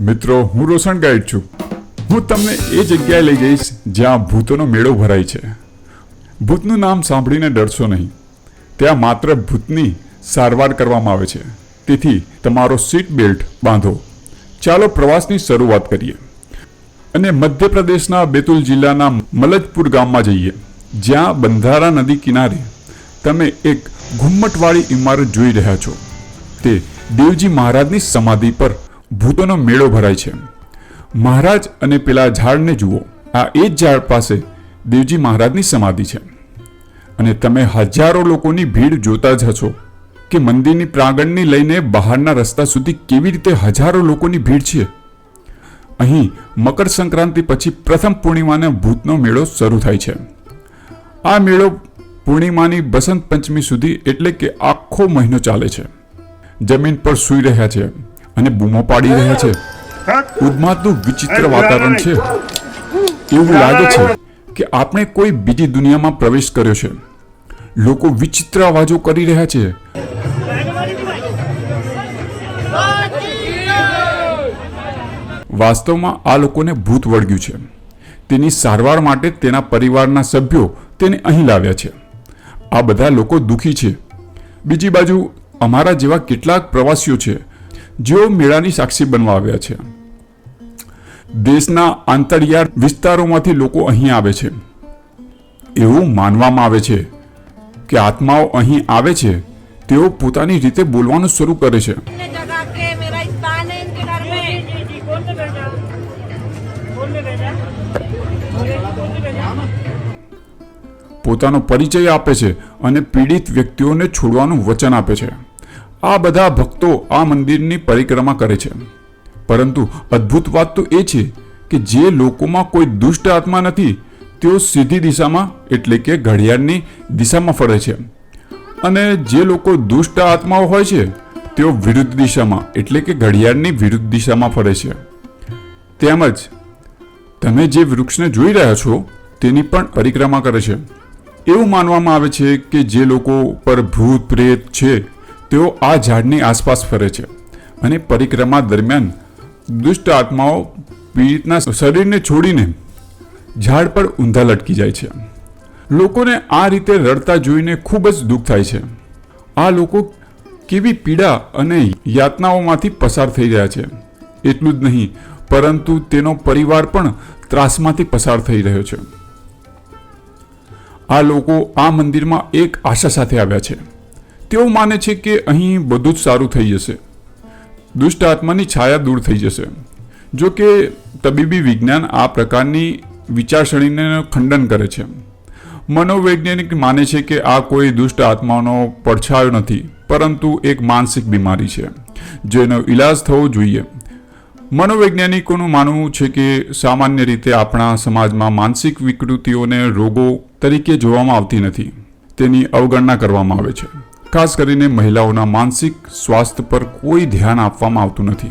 મિત્રો, હું રોશન ગાઈડ છું. હું તમને એ જગ્યાએ લઈ જઈશ જ્યાં ભૂતોનો મેળો ભરાય છે. ભૂતનું નામ સાંભળીને ડરશો નહીં. ત્યાં માત્ર ભૂતની સારવાર કરવામાં આવે છે. તેથી તમારો સીટ બેલ્ટ બાંધો. ચાલો પ્રવાસની શરૂઆત કરીએ. અને મધ્યપ્રદેશના બેતુલ જિલ્લાના મલજપુર ગામમાં જઈએ. જ્યાં બંધારા નદી કિનારે તમે એક ઘુમ્મટવાળી ઇમારત જોઈ રહ્યા છો. તે દેવજી મહારાજની સમાધિ પર ભૂતોનો મેળો ભરાય છે. મહારાજ અને પેલા ઝાડને જુઓ. આ એ જ ઝાડ પાસે દેવજી મહારાજની સમાધિ છે. અને તમે હજારો લોકોની ભીડ જોતા જ હશો કે મંદિરની પ્રાંગણની લઈને બહારના રસ્તા સુધી કેવી રીતે હજારો લોકોની ભીડ છે. અહીં મકર સંક્રાંતિ પછી પ્રથમ પૂર્ણિમાના ભૂતનો મેળો શરૂ થાય છે. આ મેળો પૂર્ણિમાની બસંત પંચમી સુધી એટલે કે આખો મહિનો ચાલે છે. જમીન પર સૂઈ રહ્યા છે. અને બૂમો પાડી રહ્યા છે. ઉદમાતનું વિચિત્ર વાતાવરણ છે. એવું લાગે છે કે આપણે કોઈ બીજી દુનિયામાં પ્રવેશ કર્યો છે. લોકો વિચિત્ર અવાજો કરી રહ્યા છે. વાસ્તવમાં આ લોકોને ભૂત વળગ્યું છે. તેની સારવાર માટે તેના પરિવારના સભ્યો તેને અહીં લાવ્યા છે. આ બધા લોકો દુઃખી છે. બીજી બાજુ, અમારા જેવા કેટલાક પ્રવાસીઓ છે. જેઓ મેળાની સાક્ષી બનવા આવ્યા છે. દેશના આંતરિયાળ વિસ્તારોમાંથી લોકો અહીં આવે છે. એવું માનવામાં આવે છે કે આત્માઓ અહીં આવે છે તેઓ પોતાની રીતે બોલવાનું શરૂ કરે છે. પોતાનો પરિચય આપે છે અને પીડિત વ્યક્તિઓને છોડવાનું વચન આપે છે. આ બધા ભક્તો આ મંદિરની પરિક્રમા કરે છે. પરંતુ અદ્ભુત વાત તો એ છે કે જે લોકોમાં કોઈ દુષ્ટ આત્મા નથી, તેઓ સીધી દિશામાં, એટલે કે ઘડિયાળની દિશામાં ફરે છે. અને જે લોકો દુષ્ટ આત્માઓ હોય છે, તેઓ વિરુદ્ધ દિશામાં, એટલે કે ઘડિયાળની વિરુદ્ધ દિશામાં ફરે છે. તેમજ, તમે જે વૃક્ષને જોઈ રહ્યા છો, તેની પણ પરિક્રમા કરે છે. એવું માનવામાં આવે છે કે જે લોકો પર ભૂત પ્રેત છે તેઓ આ ઝાડની આસપાસ ફરે છે અને પરિક્રમા દરમિયાન દુષ્ટ આત્માઓ પીડિતના શરીરને છોડીને ઝાડ પર ઊંધા લટકી જાય છે. લોકોને આ રીતે રડતા જોઈને ખૂબ જ દુઃખ થાય છે. આ લોકો કેવી પીડા અને યાતનાઓમાંથી પસાર થઈ રહ્યા છે. એટલું જ નહીં, પરંતુ તેનો પરિવાર પણ ત્રાસમાંથી પસાર થઈ રહ્યો છે. આ લોકો આ મંદિરમાં એક આશા સાથે આવ્યા છે. તેઓ માને છે કે અહીં બધું જ સારું થઈ જશે. દુષ્ટ આત્માની છાયા દૂર થઈ જશે. જો કે તબીબી વિજ્ઞાન આ પ્રકારની વિચારસરણીને ખંડન કરે છે. મનોવૈજ્ઞાનિક માને છે કે આ કોઈ દુષ્ટ આત્માનો પડછાયો નથી, પરંતુ એક માનસિક બીમારી છે, જેનો ઈલાજ થવો જોઈએ. મનોવૈજ્ઞાનિકોનું માનવું છે કે સામાન્ય રીતે આપણા સમાજમાં માનસિક વિકૃતિઓને રોગો તરીકે જોવામાં આવતી નથી. તેની અવગણના કરવામાં આવે છે. ખાસ કરીને મહિલાઓના માનસિક સ્વાસ્થ્ય પર કોઈ ધ્યાન આપવામાં આવતું નથી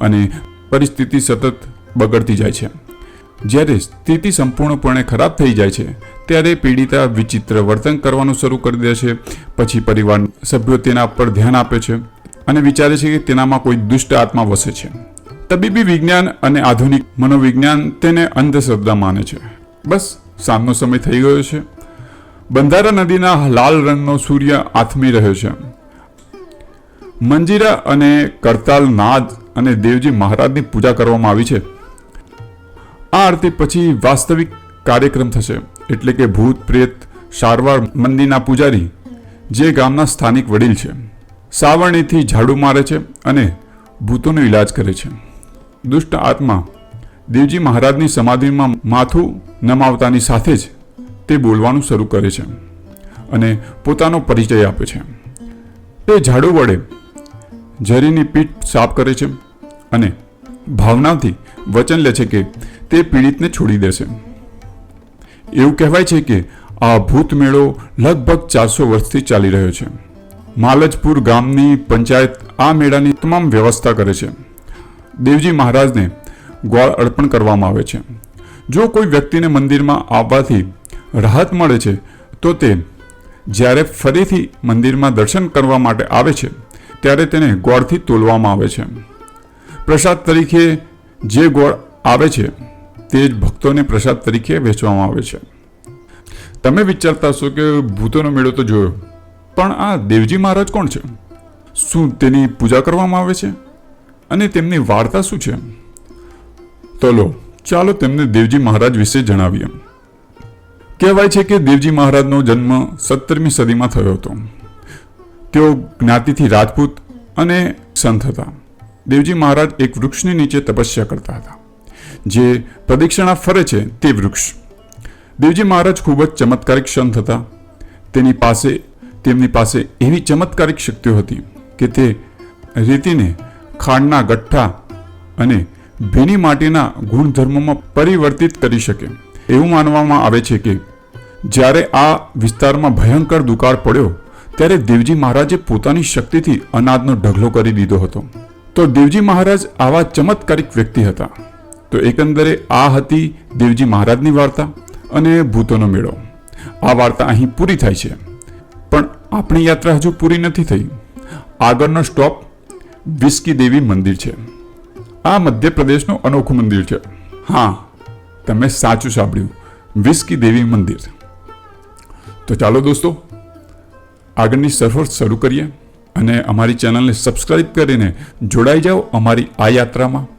અને પરિસ્થિતિ સતત બગડતી જાય છે. જ્યારે સ્થિતિ સંપૂર્ણપણે ખરાબ થઈ જાય છે, ત્યારે પીડિતા વિચિત્ર વર્તન કરવાનું શરૂ કરી દે છે, પછી પરિવાર સભ્યો તેના પર ધ્યાન આપે છે અને વિચારે છે કે તેનામાં કોઈ દુષ્ટ આત્મા વસે છે. તબીબી વિજ્ઞાન અને આધુનિક મનોવિજ્ઞાન તેને અંધશ્રદ્ધા માને છે. બસ, સાંજનો સમય થઈ ગયો છે. બંધારા નદીના લાલ રંગનો સૂર્ય આથમી રહ્યો છે. મંજીરા અને કરતાલ નાદ અને દેવજી મહારાજની પૂજા કરવામાં આવી છે. આ આરતી પછી વાસ્તવિક કાર્યક્રમ થશે, એટલે કે ભૂત, પ્રેત, સારવાર, મંદિરના પૂજારી, જે ગામના સ્થાનિક વડીલ છે, સાવરણીથી ઝાડુ મારે છે અને ભૂતોનો ઈલાજ કરે છે. દુષ્ટ આત્મા દેવજી મહારાજની સમાધિમાં માથું નમાવતાની સાથે જ તે બોલવાનું શરૂ કરે છે અને પોતાનો પરિચય આપે છે. તે ઝાડુ વડે ઝરીની પીઠ સાફ કરે છે અને ભાવનાથી વચન લે છે કે તે પીડિતને છોડી દેશે. એવું કહેવાય છે કે આ ભૂત મેળો લગભગ ચારસો વર્ષથી ચાલી રહ્યો છે. માલજપુર ગામની પંચાયત આ મેળાની તમામ વ્યવસ્થા કરે છે. દેવજી મહારાજને ગોળ અર્પણ કરવામાં આવે છે. જો કોઈ વ્યક્તિને મંદિરમાં આવવાથી રાહત મળે છે, તો તે જ્યારે ફરીથી મંદિરમાં દર્શન કરવા માટે આવે છે, ત્યારે તેને ગોળથી તોલવામાં આવે છે. પ્રસાદ તરીકે જે ગોળ આવે છે, તે જ ભક્તોને પ્રસાદ તરીકે વેચવામાં આવે છે. તમે વિચારતા હશો કે ભૂતોનો મેળો તો જોયો, પણ આ દેવજી મહારાજ કોણ છે? શું તેની પૂજા કરવામાં આવે છે? અને તેમની વાર્તા શું છે? તો લો, ચાલો તેમને દેવજી મહારાજ વિશે જણાવીએ. કહેવાય છે કે દેવજી મહારાજનો જન્મ સત્તરમી સદીમાં થયો હતો. તેઓ જ્ઞાતિથી રાજપૂત અને સંત હતા. દેવજી મહારાજ એક વૃક્ષની નીચે તપસ્યા કરતા હતા. જે પ્રદક્ષિણા ફરે છે તે વૃક્ષ. દેવજી મહારાજ ખૂબ જ ચમત્કારિક સંત હતા. તેની પાસે, તેમની પાસે એવી ચમત્કારિક શક્તિઓ હતી કે તે રેતીને ખાંડના ગઠ્ઠા અને ભીની માટીના ગુણધર્મોમાં પરિવર્તિત કરી શકે. એવું માનવામાં આવે છે કે જ્યારે આ વિસ્તારમાં ભયંકર દુકાળ પડ્યો, ત્યારે દેવજી મહારાજે પોતાની શક્તિથી અનાજનો ઢગલો કરી દીધો હતો. તો દેવજી મહારાજ આવા ચમત્કારિક વ્યક્તિ હતા. તો એકંદરે આ હતી દેવજી મહારાજની વાર્તા અને ભૂતોનો મેળો. આ વાર્તા અહીં પૂરી થાય છે. પણ આપણી યાત્રા હજુ પૂરી નથી થઈ. આગળનો સ્ટોપ વિસ્કી દેવી મંદિર છે. આ મધ્યપ્રદેશનું અનોખું મંદિર છે. હા તમે સાચું સાંભળ્યું. વિસ્કી દેવી મંદિર. તો ચાલો દોસ્તો, આગળની સફર શરૂ કરીએ અને અમારી ચેનલને સબસ્ક્રાઇબ કરીને જોડાઈ જાઓ અમારી આ યાત્રામાં.